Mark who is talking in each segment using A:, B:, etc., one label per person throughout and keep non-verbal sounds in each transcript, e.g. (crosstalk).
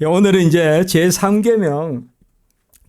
A: 예, 오늘은 이제 제3계명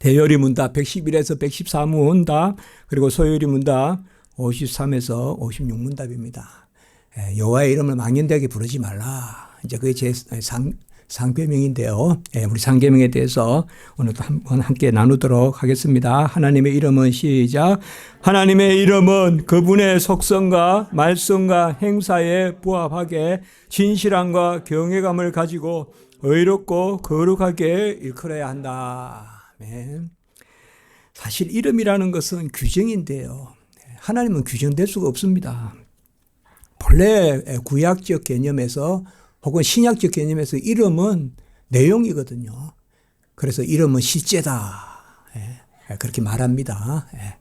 A: 대열이 문답 111에서 114문답 그리고 소열이 문답 53에서 56 문답입니다. 예, 여호와의 이름을 망연되게 부르지 말라. 이제 그게 제 상, 상계명인데요. 예, 우리 상계명에 대해서 오늘도 한번 함께 나누도록 하겠습니다. 하나님의 이름은 시작. 하나님의 이름은 그분의 속성과 말씀과 행사에 부합하게 진실함과 경외감을 가지고 의롭고 거룩하게 일컬어야 한다. 사실 이름이라는 것은 규정인데요. 하나님은 규정될 수가 없습니다. 본래 구약적 개념에서 혹은 신약적 개념에서 이름은 내용이거든요. 그래서 이름은 실제다. 예, 그렇게 말합니다. 예.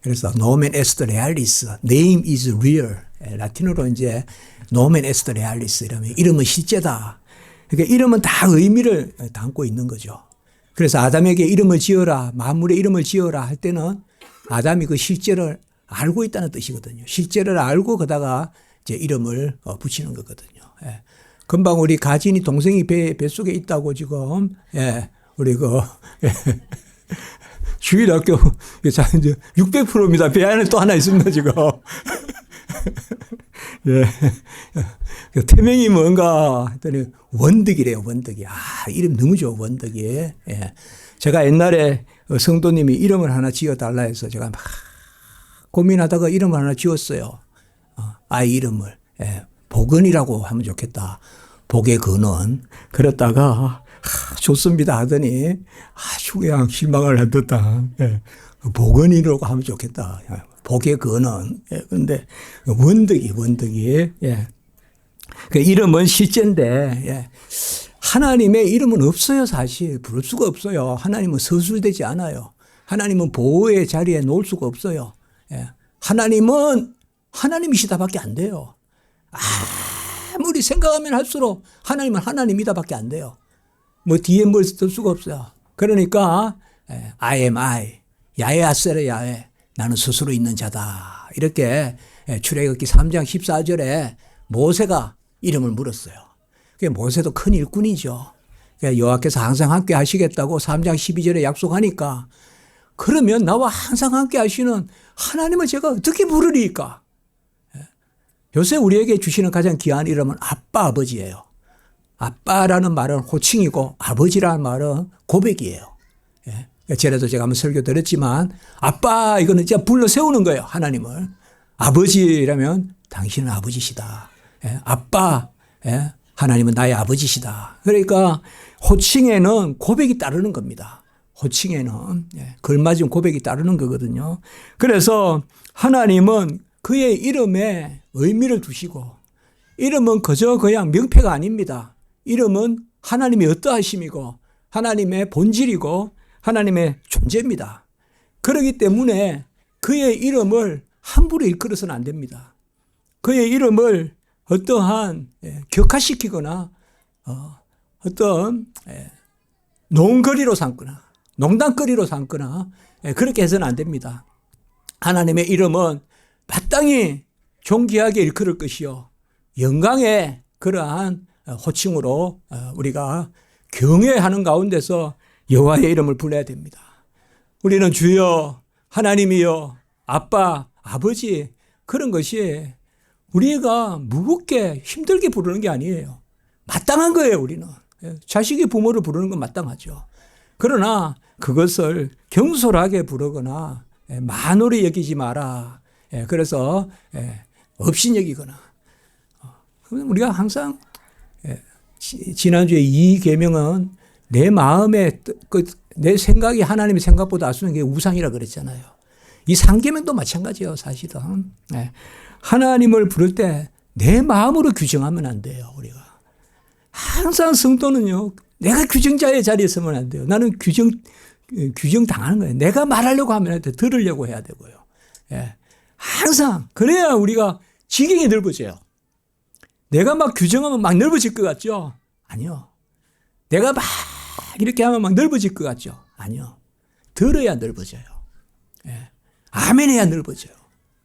A: 그래서 nomen est realis, name is real. 예, 라틴어로 이제 nomen est realis 이러면 이름은 실제다. 그러니까 이름은 다 의미를 담고 있는 거죠. 그래서 아담에게 이름을 지어라, 만물의 이름을 지어라 할 때는 아담이 그 실제를 알고 있다는 뜻이거든요. 실제를 알고 그다가 이제 이름을 어, 붙이는 거거든요. 예. 금방 우리 가진이 동생이 배, 뱃속에 있다고 지금, 예, 우리 그, 예. (laughs) 주일학교, 자, 이제 600%입니다. 배 안에 또 하나 있습니다, 지금. (laughs) (laughs) 예. 그 태명이 뭔가 했더니 원덕이래요, 원덕이. 아, 이름 너무 좋아, 원덕이. 예. 제가 옛날에 성도님이 이름을 하나 지어달라 해서 제가 막 고민하다가 이름을 하나 지었어요. 어, 아이 이름을. 예. 복은이라고 하면 좋겠다. 복의 근원. 그랬다가 하, 좋습니다 하더니 아주 그냥 실망을 했었다. 예. 복은이라고 하면 좋겠다. 복의 근원. 예. 근데 원덕이 원덕이. 예. 그 이름은 실제인데 예. 하나님의 이름은 없어요 사실 부를 수가 없어요. 하나님은 서술되지 않아요. 하나님은 보호의 자리에 놓을 수가 없어요. 예. 하나님은 하나님이시다밖에 안 돼요. 아무리 생각하면 할수록 하나님은 하나님이다밖에 안 돼요. 뭐 뒤에 뭘 쓸 수가 없어요. 그러니까 I am I, 야외 아세레 야외, 나는 스스로 있는 자다. 이렇게 출애굽기 3장 14절에 모세가 이름을 물었어요. 그 모세도 큰 일꾼이죠. 여호와께서 항상 함께 하시겠다고 3장 12절에 약속하니까 그러면 나와 항상 함께 하시는 하나님을 제가 어떻게 부르리까? 요새 우리에게 주시는 가장 귀한 이름은 아빠 아버지예요. 아빠라는 말은 호칭이고 아버지라는 말은 고백이에요. 예. 전에도 제가 한번 설교 드렸지만 아빠 이거는 진짜 불러 세우는 거예요. 하나님을. 아버지라면 당신은 아버지시다. 예. 아빠 예. 하나님은 나의 아버지시다. 그러니까 호칭에는 고백이 따르는 겁니다. 호칭에는 예. 걸맞은 고백이 따르는 거거든요. 그래서 하나님은 그의 이름에 의미를 두시고 이름은 그저 그냥 명패가 아닙니다. 이름은 하나님의 어떠하심이고 하나님의 본질이고 하나님의 존재입니다. 그렇기 때문에 그의 이름을 함부로 일컬어서는 안 됩니다. 그의 이름을 어떠한 예, 격화시키거나 어, 어떤 예, 농거리로 삼거나 농담거리로 삼거나 예, 그렇게 해서는 안 됩니다. 하나님의 이름은 마땅히 존귀하게 일컬을 것이요 영광의 그러한 호칭으로 어, 우리가 경외하는 가운데서 여호와의 이름을 불러야 됩니다. 우리는 주여 하나님이여 아빠 아버지 그런 것이 우리가 무겁게 힘들게 부르는 게 아니에요. 마땅한 거예요 우리는 자식이 부모를 부르는 건 마땅하죠. 그러나 그것을 경솔하게 부르거나 만홀히 여기지 마라. 그래서 업신여기거나 우리가 항상 지난주에 이 계명은 내 마음에 내 생각이 하나님의 생각보다 앞서는 게 우상이라 그랬잖아요. 이 상계명도 마찬가지예요, 사실은. 하나님을 부를 때 내 마음으로 규정하면 안 돼요, 우리가. 항상 성도는요, 내가 규정자의 자리에 서면 안 돼요. 나는 규정, 규정 당하는 거예요. 내가 말하려고 하면 안 돼. 들으려고 해야 되고요. 예. 항상. 그래야 우리가 지경이 넓어져요. 내가 막 규정하면 막 넓어질 것 같죠? 아니요. 내가 막 이렇게 하면 막 넓어질 것 같죠? 아니요. 들어야 넓어져요. 예. 아멘 해야 넓어져요.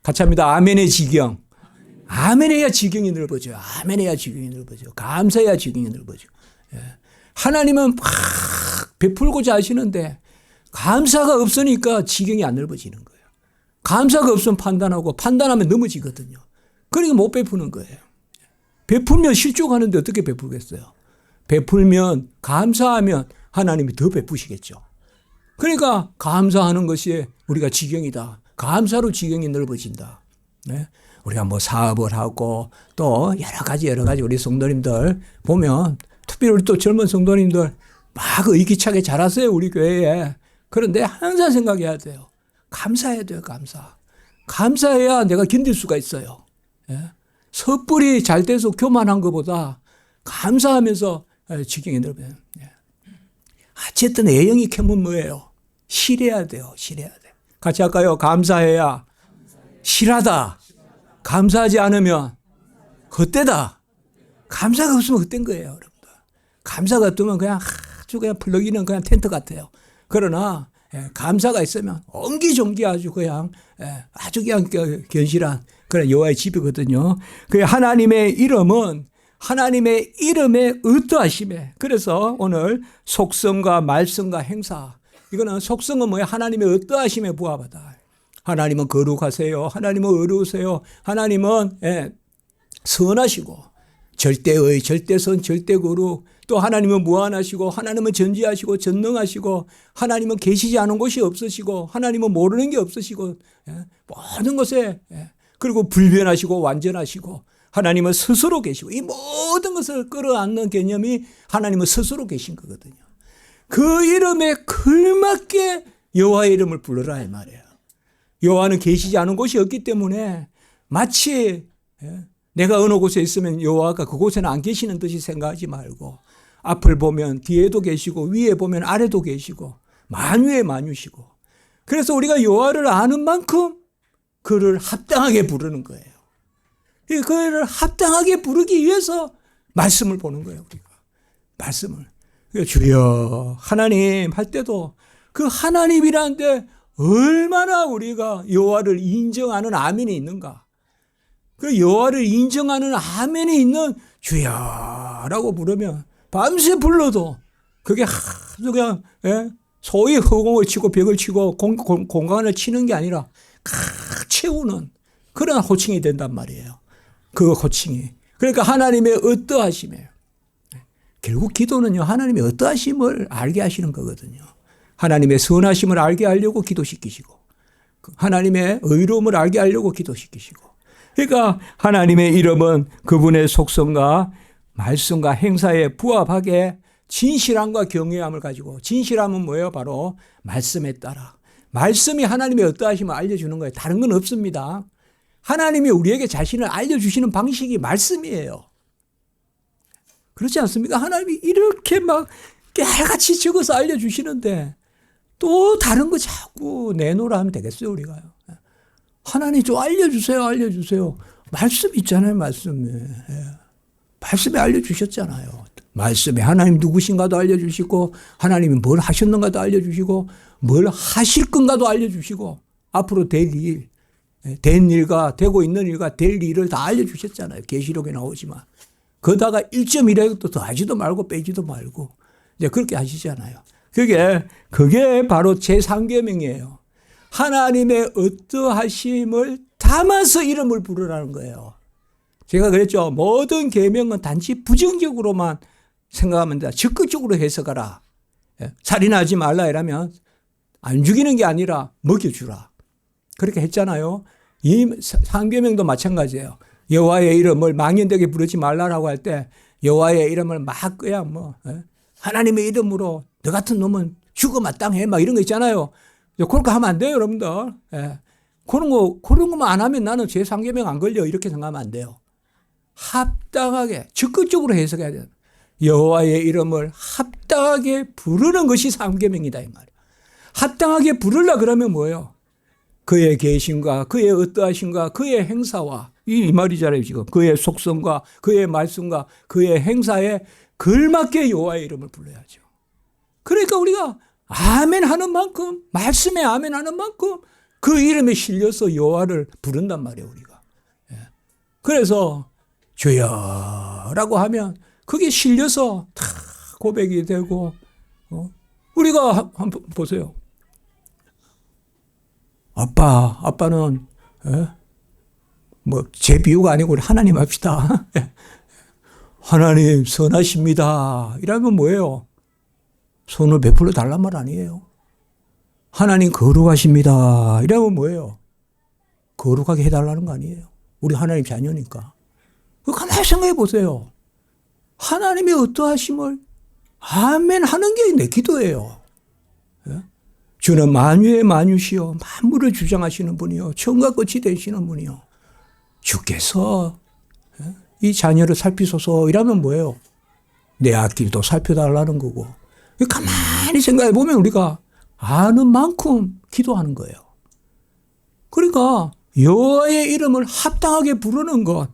A: 같이 합니다. 아멘의 지경. 아멘 해야 지경이 넓어져요. 아멘 해야 지경이 넓어져요. 감사해야 지경이 넓어져요. 예. 하나님은 막 베풀고자 하시는데 감사가 없으니까 지경이 안 넓어지는 거예요. 감사가 없으면 판단하고 판단하면 넘어지거든요. 그러니까 못 베푸는 거예요. 베풀면 실족하는데 어떻게 베풀겠어요? 베풀면 감사하면 하나님이 더 베푸시겠죠. 그러니까 감사하는 것이 우리가 지경이다. 감사로 지경이 넓어진다. 네? 우리가 뭐 사업을 하고 또 여러 가지 여러 가지 우리 성도님들 보면 특별히 우리 또 젊은 성도님들 막 의기차게 자랐어요 우리 교회에. 그런데 항상 생각해야 돼요. 감사해야 돼요 감사. 감사해야 내가 견딜 수가 있어요. 예? 섣불리 잘 돼서 교만한 것보다 감사하면서 지경이 넓어요. 예. 어쨌든 애영이 캐면 뭐예요? 실해야 돼요. 실해야 돼. 같이 할까요? 감사해야 실하다. 감사하지 않으면 헛되다. 감사가 없으면 헛된 거예요, 여러분들. 감사가 없으면 그냥 아주 그냥 플러기는 그냥 텐트 같아요. 그러나 예, 감사가 있으면 엉기종기 아주 그냥 예, 아주 그냥 견실한 그런 여호와의 집이거든요. 그 하나님의 이름은 하나님의 이름의 의도하심에 그래서 오늘 속성과 말씀과 행사 이거는 속성은 뭐야 하나님의 의도하심에 부합하다. 하나님은 거룩하세요. 하나님은 어려우세요. 하나님은 예, 선하시고 절대의 절대선 절대거룩 또 하나님은 무한하시고 하나님은 전지하시고 전능하시고 하나님은 계시지 않은 곳이 없으시고 하나님은 모르는 게 없으시고 예, 모든 것에 예, 그리고 불변하시고 완전하시고 하나님은 스스로 계시고 이 모든 것을 끌어안는 개념이 하나님은 스스로 계신 거거든요. 그 이름에 걸맞게 여호와의 이름을 불러라 이 말이에요. 여호와는 계시지 않은 곳이 없기 때문에 마치 예, 내가 어느 곳에 있으면 여호와가 그곳에는 안 계시는 듯이 생각하지 말고 앞을 보면 뒤에도 계시고 위에 보면 아래도 계시고 만유에 만유시고 그래서 우리가 여호와를 아는 만큼 그를 합당하게 부르는 거예요. 그를 합당하게 부르기 위해서 말씀을 보는 거예요, 우리가. 말씀을. 주여, 하나님 할 때도 그 하나님이라는데 얼마나 우리가 여호와를 인정하는 아멘이 있는가. 그 여호와를 인정하는 아멘이 있는 주여라고 부르면 밤새 불러도 그게 아주 그냥 예? 소위 허공을 치고 벽을 치고 공, 공, 공간을 치는 게 아니라 칵 채우는 그런 호칭이 된단 말이에요. 그 호칭이. 그러니까 하나님의 어떠하심에 결국 기도는요 하나님의 어떠하심을 알게 하시는 거거든요. 하나님의 선하심을 알게 하려고 기도시키시고 하나님의 의로움을 알게 하려고 기도시키시고 그러니까 하나님의 이름은 그분의 속성과 말씀과 행사에 부합하게 진실함과 경외함을 가지고 진실함은 뭐예요? 바로 말씀에 따라 말씀이 하나님의 어떠하심을 알려주는 거예요. 다른 건 없습니다. 하나님이 우리에게 자신을 알려주시는 방식이 말씀이에요. 그렇지 않습니까? 하나님이 이렇게 막 깨알같이 적어서 알려주시는데 또 다른 거 자꾸 내놓으라 하면 되겠어요, 우리가요. 하나님 좀 알려주세요, 알려주세요. 말씀 있잖아요, 말씀에. 예. 말씀에 알려주셨잖아요. 말씀에 하나님 누구신가도 알려주시고, 하나님이 뭘 하셨는가도 알려주시고, 뭘 하실 건가도 알려주시고, 앞으로 될 일, 예, 된 일과 되고 있는 일과 될 일을 다 알려주셨잖아요. 계시록에 나오지만. 거다가 1.1핵도 더하지도 말고 빼지도 말고, 이제 그렇게 하시잖아요. 그게, 그게 바로 제3계명이에요. 하나님의 어떠하심을 담아서 이름을 부르라는 거예요. 제가 그랬죠. 모든 계명은 단지 부정적으로만 생각하면 돼. 적극적으로 해석하라. 예? 살인하지 말라 이러면 안 죽이는 게 아니라 먹여주라. 그렇게 했잖아요. 이 상계명도 마찬가지예요. 여호와의 이름을 망연되게 부르지 말라라고 할 때 여호와의 이름을 막 그냥 뭐 예? 하나님의 이름으로 너 같은 놈은 죽어 마땅해 막 이런 거 있잖아요. 거 하면 안 돼요, 여러분들. 예. 그런 거, 그런 것만 안 하면 나는 제 상계명 안 걸려. 이렇게 생각하면 안 돼요. 합당하게, 적극적으로 해석해야 돼요. 여호와의 이름을 합당하게 부르는 것이 상계명이다, 이 말이야. 합당하게 부르려 그러면 뭐예요? 그의 계신과 그의 어떠하신과 그의 행사와 이, 이 말이잖아요, 지금. 그의 속성과 그의 말씀과 그의 행사에 걸맞게 여호와의 이름을 불러야죠. 그러니까 우리가 아멘 하는 만큼 말씀에 아멘 하는 만큼 그 이름에 실려서 여호와를 부른단 말이에요 우리가. 예. 그래서 주여라고 하면 그게 실려서 탁 고백이 되고 어? 우리가 한- 한번 보세요. 아빠, 아빠는 뭐제 비유가 아니고 하나님 합시다. (laughs) 하나님 선하십니다. 이러면 뭐예요? 손을 베풀어 달란 말 아니에요. 하나님 거룩하십니다. 이러면 뭐예요? 거룩하게 해달라는 거 아니에요. 우리 하나님 자녀니까. 그 가만히 생각해 보세요. 하나님의 어떠하심을 아멘 하는 게 내 기도예요. 예? 주는 만유의 만유시요 만물을 주장하시는 분이요 천과 끝이 되시는 분이요 주께서 예? 이 자녀를 살피소서 이라면 뭐예요? 내 앞길도 살펴달라는 거고 가만히 생각해 보면 우리가 아는 만큼 기도하는 거예요. 그러니까 여호와의 이름을 합당하게 부르는 것.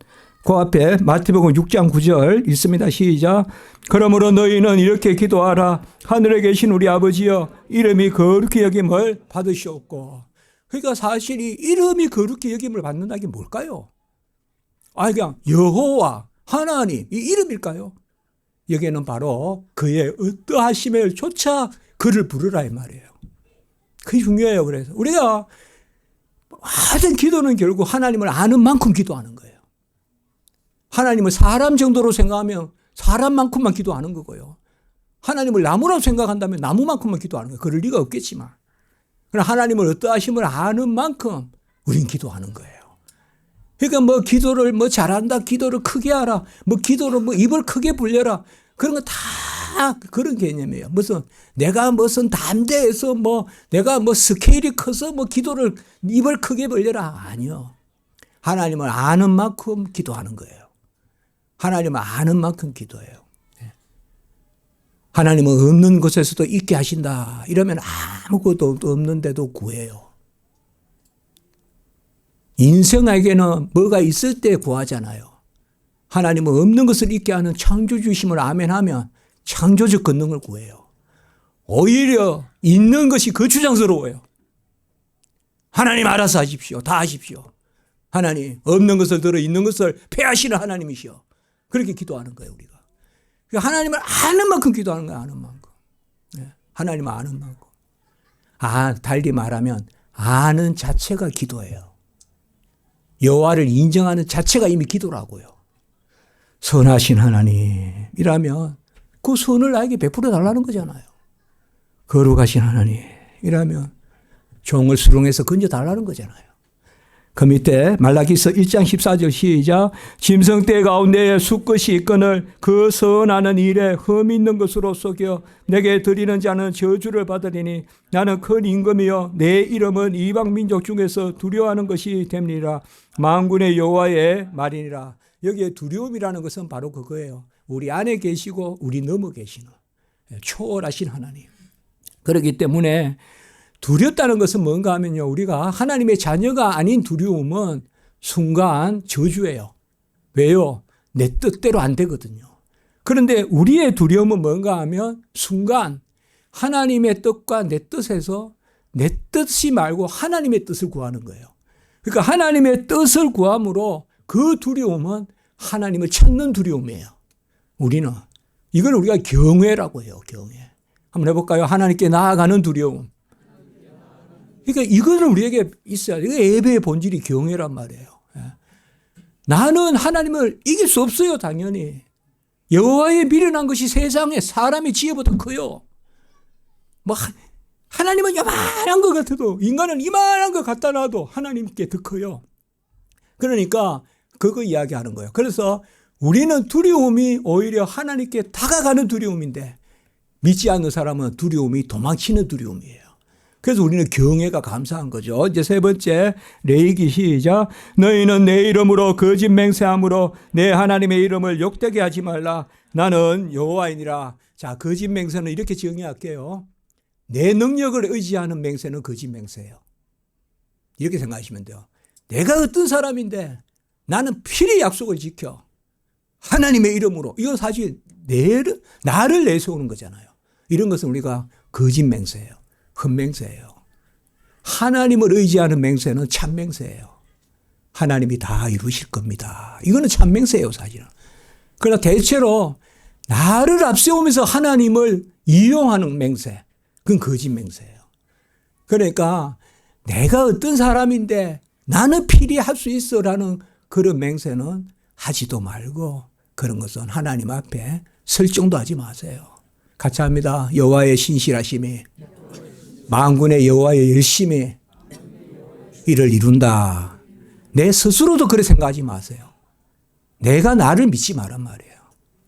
A: 그 앞에 마태복음 6장 9절 읽습니다. 시작. 그러므로 너희는 이렇게 기도하라. 하늘에 계신 우리 아버지여 이름이 거룩히 여김을 받으시옵고. 그러니까 사실 이 이름이 거룩히 여김을 받는다는 게 뭘까요? 아 그냥 여호와 하나님 이 이름일까요? 여기에는 바로 그의 어떠하심을 조차 그를 부르라 이 말이에요. 그게 중요해요. 그래서 우리가 하여튼 기도는 결국 하나님을 아는 만큼 기도하는. 하나님을 사람 정도로 생각하면 사람만큼만 기도하는 거고요. 하나님을 나무라고 생각한다면 나무만큼만 기도하는 거예요. 그럴 리가 없겠지만. 그러나 하나님을 어떠하심을 아는 만큼 우린 기도하는 거예요. 그러니까 뭐 기도를 뭐 잘한다, 기도를 크게 하라, 뭐 기도를 뭐 입을 크게 불려라. 그런 거 다 그런 개념이에요. 무슨 내가 무슨 담대해서 뭐 내가 뭐 스케일이 커서 뭐 기도를 입을 크게 벌려라. 아니요. 하나님을 아는 만큼 기도하는 거예요. 하나님을 아는 만큼 기도해요. 예. 하나님은 없는 곳에서도 있게 하신다. 이러면 아무것도 없는데도 구해요. 인생에게는 뭐가 있을 때 구하잖아요. 하나님은 없는 것을 있게 하는 창조주심을 아멘하면 창조적 권능을 구해요. 오히려 있는 것이 거추장스러워요. 하나님 알아서 하십시오. 다 하십시오. 하나님 없는 것을 들어 있는 것을 폐하시는 하나님이시여. 그렇게 기도하는 거예요 우리가. 그러니까 하나님을 아는 만큼 기도하는 거예요. 아는 만큼. 네. 하나님을 아는 만큼. 아 달리 말하면 아는 자체가 기도예요. 여호와를 인정하는 자체가 이미 기도라고요. 선하신 하나님이라면 그 선을 나에게 베풀어 달라는 거잖아요. 거룩하신 하나님이라면 종을 수렁에서 건져 달라는 거잖아요. 그 밑에 말라기서 1장 14절 시작. 짐승 떼 가운데에 수컷이 있거늘 그 선하는 일에 흠 있는 것으로 속여 내게 드리는 자는 저주를 받으리니 나는 큰 임금이여 내 이름은 이방 민족 중에서 두려워하는 것이 됩니다. 만군의 여호와의 말이니라. 여기에 두려움이라는 것은 바로 그거예요. 우리 안에 계시고 우리 넘어 계시는 초월하신 하나님. 그렇기 때문에 두렵다는 것은 뭔가 하면요. 우리가 하나님의 자녀가 아닌 두려움은 순간 저주예요. 왜요? 내 뜻대로 안 되거든요. 그런데 우리의 두려움은 뭔가 하면 순간 하나님의 뜻과 내 뜻에서 내 뜻이 말고 하나님의 뜻을 구하는 거예요. 그러니까 하나님의 뜻을 구함으로 그 두려움은 하나님을 찾는 두려움이에요. 우리는 이걸 우리가 경외라고 해요. 경외. 한번 해볼까요? 하나님께 나아가는 두려움. 그러니까 이거는 우리에게 있어야 돼. 이게 예배의 본질이 경외란 말이에요. 예. 나는 하나님을 이길 수 없어요, 당연히. 여호와의 미련한 것이 세상에 사람의 지혜보다 커요. 뭐 하나님은 요만한 것 같아도 인간은 이만한 것 갖다 놔도 하나님께 더 커요. 그러니까 그거 이야기하는 거예요. 그래서 우리는 두려움이 오히려 하나님께 다가가는 두려움인데 믿지 않는 사람은 두려움이 도망치는 두려움이에요. 그래서 우리는 경외가 감사한 거죠. 이제 세 번째 레이기 시작. 너희는 내 이름으로 거짓 맹세함으로 내 하나님의 이름을 욕되게 하지 말라. 나는 여호와이니라. 자, 거짓 맹세는 이렇게 정의할게요. 내 능력을 의지하는 맹세는 거짓 맹세예요. 이렇게 생각하시면 돼요. 내가 어떤 사람인데 나는 필히 약속을 지켜. 하나님의 이름으로. 이건 사실 내, 나를 내세우는 거잖아요. 이런 것은 우리가 거짓 맹세예요. 흠맹세예요. 하나님을 의지하는 맹세는 참 맹세예요. 하나님이 다 이루실 겁니다. 이거는 참 맹세예요, 사실은. 그러나 대체로 나를 앞세우면서 하나님을 이용하는 맹세. 그건 거짓 맹세예요. 그러니까 내가 어떤 사람인데 나는 필히 할 수 있어라는 그런 맹세는 하지도 말고 그런 것은 하나님 앞에 설정도 하지 마세요. 같이 합니다. 여호와의 신실하심이 만군의 여호와의 열심히 이를 이룬다. 내 스스로도 그렇게 생각하지 마세요. 내가 나를 믿지 말란 말이에요.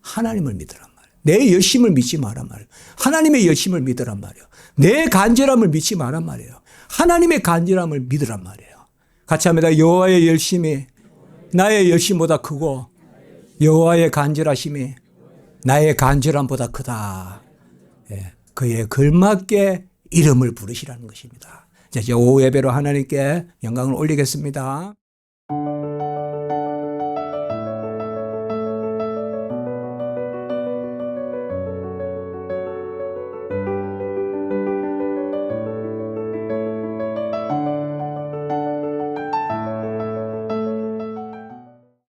A: 하나님을 믿으란 말이에요. 내 열심을 믿지 말란 말이에요. 하나님의 열심을 믿으란 말이에요. 내 간절함을 믿지 말란 말이에요. 하나님의 간절함을 믿으란 말이에요. 같이 합니다. 여호와의 열심이 나의 열심보다 크고 여호와의 간절하심이 나의 간절함보다 크다. 예, 그에 걸맞게 이름을 부르시라는 것입니다. 자, 이제 오후 예배로 하나님께 영광을 올리겠습니다.